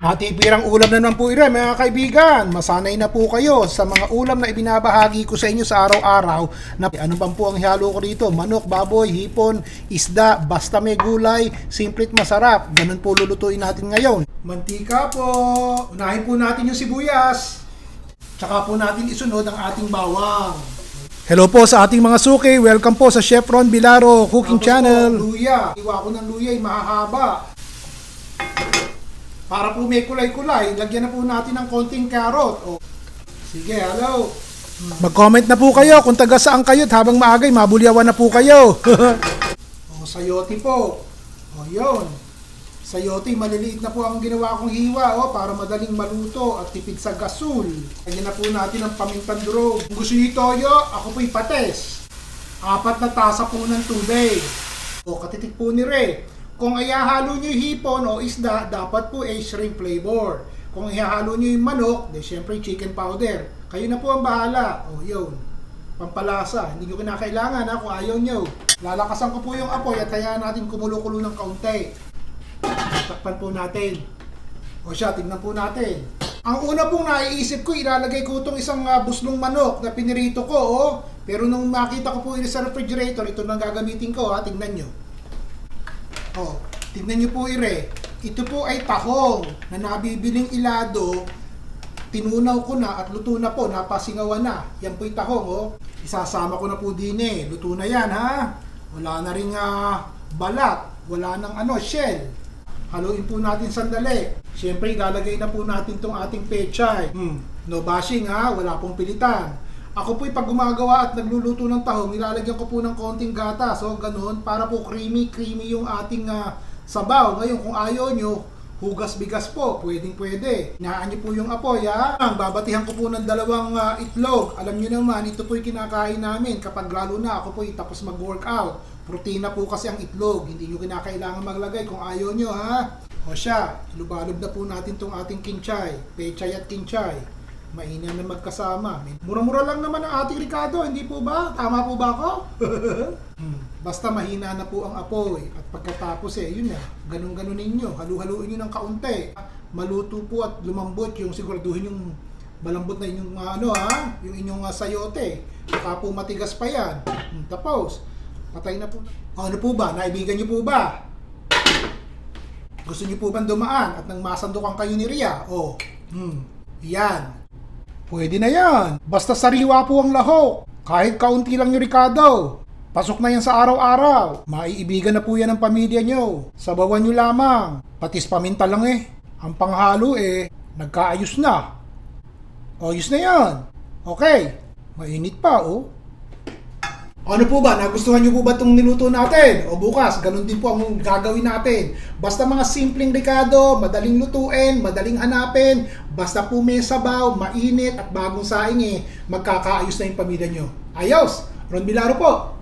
Matipirang ulam na naman po ire mga kaibigan. Masanay na po kayo sa mga ulam na ibinabahagi ko sa inyo sa araw-araw na ano bang po ang halo ko dito? Manok, baboy, hipon, isda, basta may gulay, simple at masarap. Ganun po lulutuin natin ngayon. Mantika po. Unahin po natin yung sibuyas. Tsaka po natin isunod ang ating bawang. Hello po sa ating mga suki. Welcome po sa Chef Ron Bilaro Cooking Tapos Channel. po, luya. Iwa ko ng luya ay mahahaba. Para po may kulay-kulay, lagyan na po natin ng konting carrot. O, Sige, hello. Mag-comment na po kayo kung taga saan kayo habang maagay, mabulyawan na po kayo. O, sayote po. O, yun. Sayote, maliliit na po ang ginawa kong hiwa o, para madaling maluto at tipid sa gasol. Lagyan na po natin ang pamintang durog. Kung gusto niyo toyo, ako po'y pates. Apat na tasa po ng tubig. O, katitik po ni Re. Kung ihahalo niyo yung hipon o isda, dapat po ay shrimp flavor. Kung ihahalo niyo yung manok, di syempre chicken powder. Kayo na po ang bahala. O, yun. Pampalasa. Hindi nyo kinakailangan ha, kung ayaw nyo. Lalakasan ko po yung apoy at hayaan natin kumulo-kulo ng kaunti. Takpan po natin. O siya, tignan po natin. Ang una pong naiisip ko, ilalagay ko itong isang ah, buslong manok na pinirito ko. Oh. Pero nung makita ko po yun sa refrigerator, ito na gagamitin ko. Ha. Tignan nyo. Oh, tignan nyo po ire. Ito po ay tahong na nabibiling ilado. Tinunaw ko na at luto na po, napasingawan na. Yan po yung tahong, oh. Isasama ko na po din eh. Luto na yan, ha? Wala na rin ah, balat. Wala nang ano, shell. Haluin po natin sandali. Siyempre, ilalagay na po natin tong ating pechay. Hmm, no bashing ha, wala pong pilitan. Ako po'y pag gumagawa at nagluluto ng tahong, nilalagyan ko po ng konting gata. So, ganun, para po creamy-creamy yung ating ah, sabaw. Ngayon, kung ayaw nyo, hugas-bigas po, pwedeng pwede. Inaan nyo po yung apoy, ha? Ang babatihan ko po ng dalawang ah, itlog. Alam nyo naman, ito po'y kinakain namin kapag lalo na ako po'y tapos mag-workout. Protina po kasi ang itlog. Hindi nyo kinakailangan maglagay kung ayaw nyo, ha? O siya, lubalog na po natin tong ating kinchay. Pechay at kinchay. Mainam na magkasama. Mura-mura lang naman ang ating Ricardo, hindi po ba? Tama po ba ako? Hmm, Basta mahina na po ang apoy. At pagkatapos eh, yun na, ganun-ganun ninyo. Halu-haluin nyo ng kaunti. Maluto po at lumambot yung siguraduhin yung malambot na inyong ah, ano ha, yung inyong ah, sayote. Baka po matigas pa yan. Hmm, Tapos, patay na po. O, ano po ba? Naibigan nyo po ba? Gusto niyo po bang dumaan at nang masandukan kayo ni Ria? O, hmm, yan. Pwede na yan. Basta sariwa po ang lahok. Kahit kaunti lang yung Ricardo. Pasok na yan sa araw-araw. Maiibigan na po yan ng pamilya nyo. Sabawan nyo lamang. Patis paminta lang eh. Ang panghalo eh, nagkaayos na. Ayos na yan. Okay. Mainit pa oh. Ano po ba? Nagustuhan niyo po ba itong niluto natin? O bukas, ganun din po ang gagawin natin. Basta mga simpleng ricado, madaling lutuin, madaling hanapin, basta po may sabaw, mainit at bagong saing eh, magkakaayos na yung pamilya nyo. Ayos! Ron Bilaro po!